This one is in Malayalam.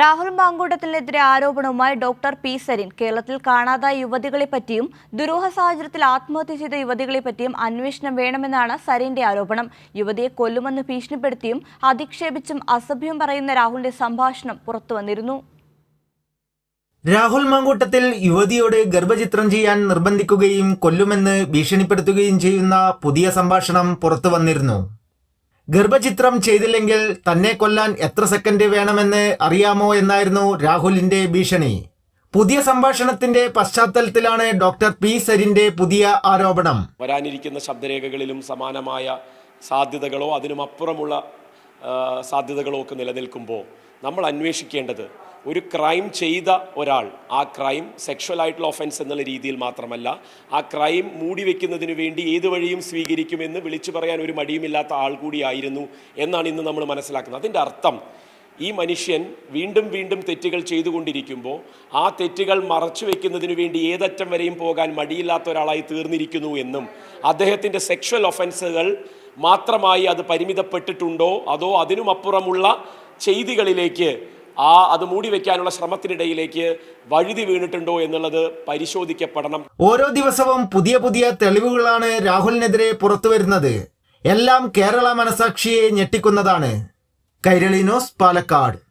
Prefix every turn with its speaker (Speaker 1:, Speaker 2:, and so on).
Speaker 1: രാഹുൽ മാങ്കൂട്ടത്തിനെതിരെ ആരോപണവുമായി ഡോക്ടർ പി സരിൻ കേരളത്തിൽ കാണാതായ യുവതികളെ പറ്റിയും ദുരൂഹ സാഹചര്യത്തിൽ ആത്മഹത്യ ചെയ്ത യുവതികളെ പറ്റിയും അന്വേഷണം വേണമെന്നാണ് സരിന്റെ ആരോപണം. യുവതിയെ കൊല്ലുമെന്ന് ഭീഷണിപ്പെടുത്തിയും അധിക്ഷേപിച്ചും അസഭ്യം പറയുന്ന രാഹുലിന്റെ സംഭാഷണം പുറത്തുവന്നിരുന്നു
Speaker 2: രാഹുൽ മാങ്കൂട്ടത്തിൽ യുവതിയോട് ഗർഭചിത്രം ചെയ്യാൻ നിർബന്ധിക്കുകയും കൊല്ലുമെന്ന് ഭീഷണിപ്പെടുത്തുകയും ചെയ്യുന്ന പുതിയ സംഭാഷണം പുറത്തു വന്നിരുന്നു. ഗർഭചിത്രം ചെയ്തില്ലെങ്കിൽ തന്നെ കൊല്ലാൻ എത്ര സെക്കൻഡ് വേണമെന്ന് അറിയാമോ എന്നായിരുന്നു രാഹുലിന്റെ ഭീഷണി. പുതിയ സംഭാഷണത്തിന്റെ പശ്ചാത്തലത്തിലാണ് ഡോക്ടർ പി സരിന്റെ പുതിയ ആരോപണം.
Speaker 3: വരാനിരിക്കുന്ന ശബ്ദരേഖകളിലും സമാനമായ സാധ്യതകളോ അതിനുമപ്പുറമുള്ള സാധ്യതകളോ ഒക്കെ നിലനിൽക്കുമ്പോൾ നമ്മൾ അന്വേഷിക്കേണ്ടത് ഒരു ക്രൈം ചെയ്ത ഒരാൾ ആ ക്രൈം സെക്ഷൽ ആയിട്ടുള്ള ഒഫൻസ് എന്നുള്ള രീതിയിൽ മാത്രമല്ല ആ ക്രൈം മൂടി വെക്കുന്നതിന് വേണ്ടി ഏത് വഴിയും സ്വീകരിക്കുമെന്ന് വിളിച്ചു പറയാൻ ഒരു മടിയുമില്ലാത്ത ആൾ കൂടിയായിരുന്നു എന്നാണ് ഇന്ന് നമ്മൾ മനസ്സിലാക്കുന്നത്. അതിന്റെ അർത്ഥം ഈ മനുഷ്യൻ വീണ്ടും വീണ്ടും തെറ്റുകൾ ചെയ്തുകൊണ്ടിരിക്കുമ്പോൾ ആ തെറ്റുകൾ മറച്ചു വെക്കുന്നതിന് വേണ്ടി ഏതറ്റം വരെയും പോകാൻ മടിയില്ലാത്ത ഒരാളായി തീർന്നിരിക്കുന്നു എന്നും അദ്ദേഹത്തിന്റെ സെക്ഷൽ ഒഫൻസുകൾ മാത്രമായി അത് പരിമിതപ്പെട്ടിട്ടുണ്ടോ അതോ അതിനുമപ്പുറമുള്ള ചെയ്തികളിലേക്ക് ആ അത് മൂടി വെക്കാനുള്ള ശ്രമത്തിനിടയിലേക്ക് വഴുതി വീണിട്ടുണ്ടോ എന്നുള്ളത് പരിശോധിക്കപ്പെടണം.
Speaker 2: ഓരോ ദിവസവും പുതിയ പുതിയ തെളിവുകളാണ് രാഹുലിനെതിരെ പുറത്തു വരുന്നത്. എല്ലാം കേരള മനസാക്ഷിയെ ഞെട്ടിക്കുന്നതാണ്. കൈരളി ന്യൂസ് പാലക്കാട്.